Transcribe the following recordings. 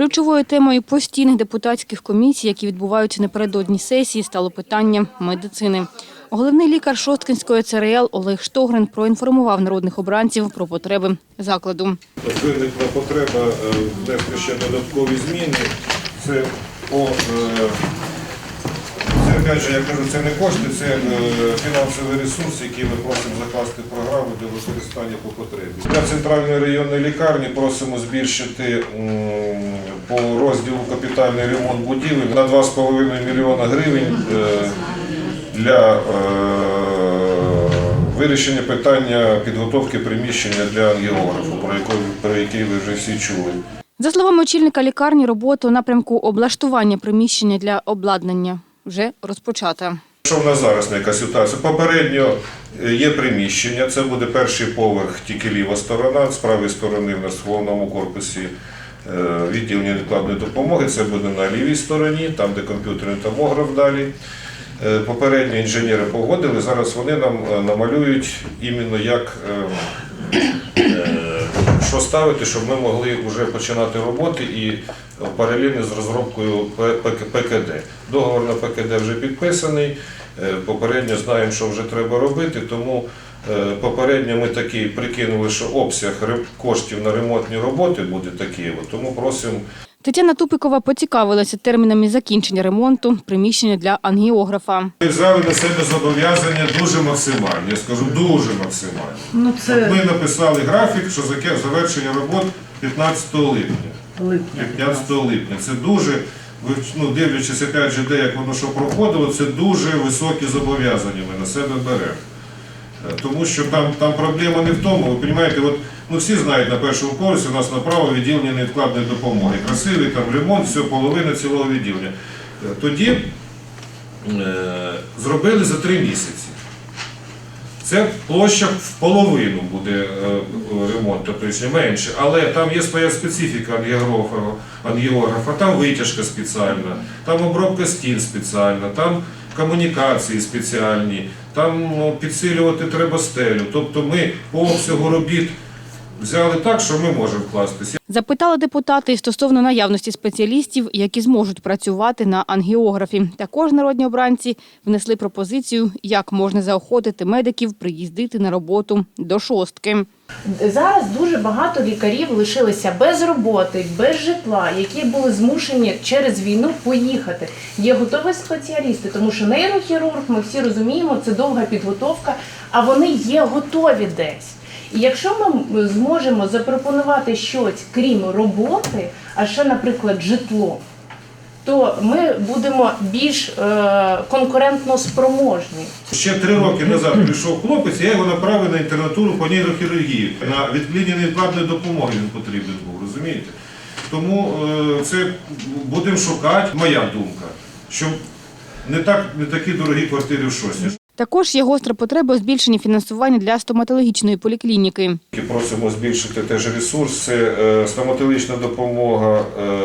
Ключовою темою постійних депутатських комісій, які відбуваються напередодні сесії, стало питання медицини. Головний лікар Шосткинської ЦРЛ Олег Штогрин проінформував народних обранців про потреби закладу. Виникла потреба е, внести ще додаткові зміни. Це по е, опять же, я кажу, це не кошти, це е, фінансовий ресурс, який ми просимо закласти в програму для використання по потребі. Для центральної районної лікарні просимо збільшити по розділу капітальний ремонт будівель на 2,5 мільйона гривень е, для е, вирішення питання підготовки приміщення для ангіографу, про який, про який ви вже всі чули. За словами очільника лікарні, робота у напрямку облаштування приміщення для обладнання вже розпочата. Що в нас зараз на яка ситуація? Попередньо е, є приміщення, це буде перший поверх, тільки ліва сторона, з правої сторони в нас в головному корпусі е, відділення невкладної допомоги, це буде на лівій стороні, там де комп'ютерний томограф далі. Е, Попередньо інженери погодили, зараз вони нам намалюють іменно як е, е, що ставити, щоб ми могли вже починати роботи і паралельно з розробкою ПКД. Договор на ПКД вже підписаний. е, Попередньо знаємо, що вже треба робити, тому е, попередньо ми такі прикинули, що обсяг коштів на ремонтні роботи буде такий. Тому просимо Тетяна Тупикова поцікавилася термінами закінчення ремонту приміщення для ангіографа. Ми взяли на себе зобов'язання дуже максимальні, я скажу дуже максимальні. Ну От це ми написали графік, що завершення робот 15 липня. Липня. 15 липня. Це дуже, ну, дивлячись опять де як воно що проходило, це дуже високі зобов'язання ми на себе беремо. Е, Тому що там, там проблема не в тому, ви розумієте, от, ну всі знають на першому поверсі у нас направо відділення невідкладної допомоги. Красивий там ремонт, все, половина цілого відділення. Е, Тоді е, зробили за три місяці. Це площа в половину буде е, ремонт, тобто менше, але там є своя специфіка ангіографа, там витяжка спеціальна, там обробка стін спеціальна, там комунікації спеціальні, там ну, підсилювати треба стелю. Тобто ми по обсягу робіт взяли так, що ми можемо вкластися. Запитали депутати і стосовно наявності спеціалістів, які зможуть працювати на ангіографі. Також народні обранці внесли пропозицію, як можна заохотити медиків приїздити на роботу до шостки. Зараз дуже багато лікарів лишилися без роботи, без житла, які були змушені через війну поїхати. Є готові спеціалісти, тому що нейрохірург, ми всі розуміємо, це довга підготовка, а вони є готові десь. Якщо ми зможемо запропонувати щось крім роботи, а ще, наприклад, житло, то ми будемо більш е, конкурентно спроможні. Ще три роки назад прийшов хлопець, я його направив на інтернатуру по нейрохірургії. На відклінення невідкладної допомоги він потрібен був, розумієте? Тому е, це будемо шукати, моя думка, що не, так, не такі дорогі квартири в Шості. Також є гостра потреба у збільшенні фінансування для стоматологічної поліклініки. Просимо збільшити теж ресурс, це е, стоматологічна допомога е,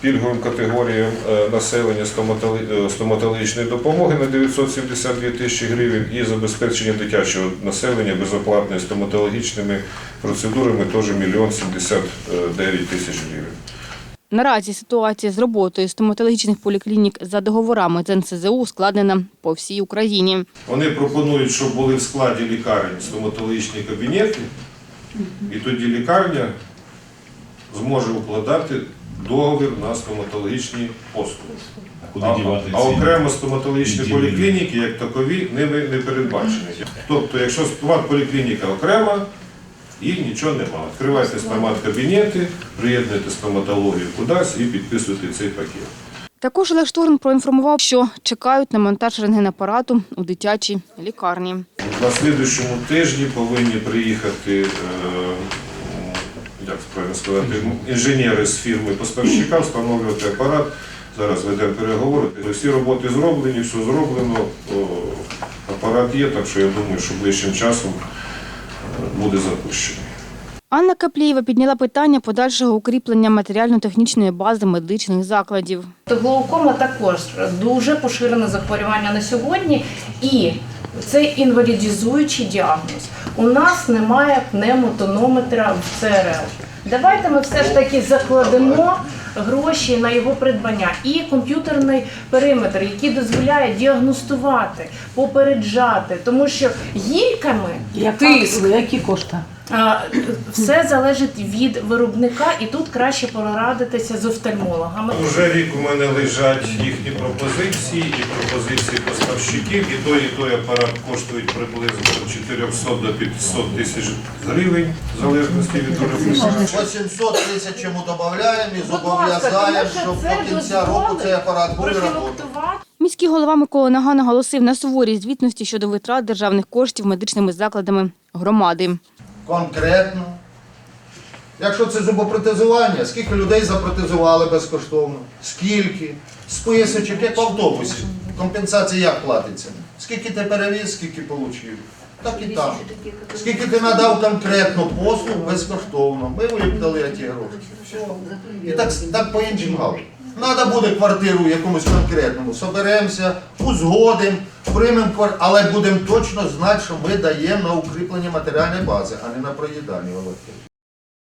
пільговим категоріям е, населення стоматологічної допомоги на 972 тисячі гривень і забезпечення дитячого населення безоплатними стоматологічними процедурами теж 1 мільйон 79 тисяч гривень. Наразі ситуація з роботою стоматологічних поліклінік за договорами з НСЗУ ускладнена по всій Україні. Вони пропонують, щоб були в складі лікарень стоматологічні кабінети, і тоді лікарня зможе укладати договір на стоматологічні послуги. А, а окремо стоматологічні поліклініки, як такові, ними не передбачені. Тобто, якщо стомат-поліклініка окрема і нічого нема. Відкривайте стомат-кабінети, приєднуйте стоматологію кудись і підписуйте цей пакет. Також Олег Штурм проінформував, що чекають на монтаж рентгенапарату у дитячій лікарні. На слідуючому тижні повинні приїхати, е, як правильно сказати, інженери з фірми поставщика, встановлювати апарат. Зараз ведемо переговори. Всі роботи зроблені, все зроблено. Апарат є, так що я думаю, що ближчим часом буде запущений. Анна Каплієва підняла питання подальшого укріплення матеріально-технічної бази медичних закладів. Глаукома також дуже поширене захворювання на сьогодні, і це інвалідізуючий діагноз. У нас немає пневмотонометра в ЦРЛ. Давайте ми все ж таки закладемо гроші на його придбання, і комп'ютерний периметр, який дозволяє діагностувати, попереджати, тому що гільками тиск які кошти? А, Все залежить від виробника, і тут краще порадитися з офтальмологами. Уже рік у мене лежать їхні пропозиції і пропозиції поставщиків. І той, і той апарат коштують приблизно від 400 до 500 тисяч гривень, в залежності від виробника. 800 тисяч йому додаємо і зобов'язаємо, що щоб до кінця року цей апарат буде працювати. Міський голова Микола Нага наголосив на суворій звітності щодо витрат державних коштів медичними закладами громади. Конкретно. Якщо це зубопротезування, скільки людей запротезували безкоштовно? Скільки? Списочок, як в автобусі. Компенсація як платиться? Скільки ти перевіз, скільки отримав? Так і там. Скільки ти надав конкретно послуг безкоштовно. Ми їм ті гроші. Все. І так, так по іншим галузям. Треба буде квартиру якомусь конкретному. Соберемося, узгодимо, приймемо квартиру, але будемо точно знати, що ми даємо на укріплення матеріальної бази, а не на проїдання.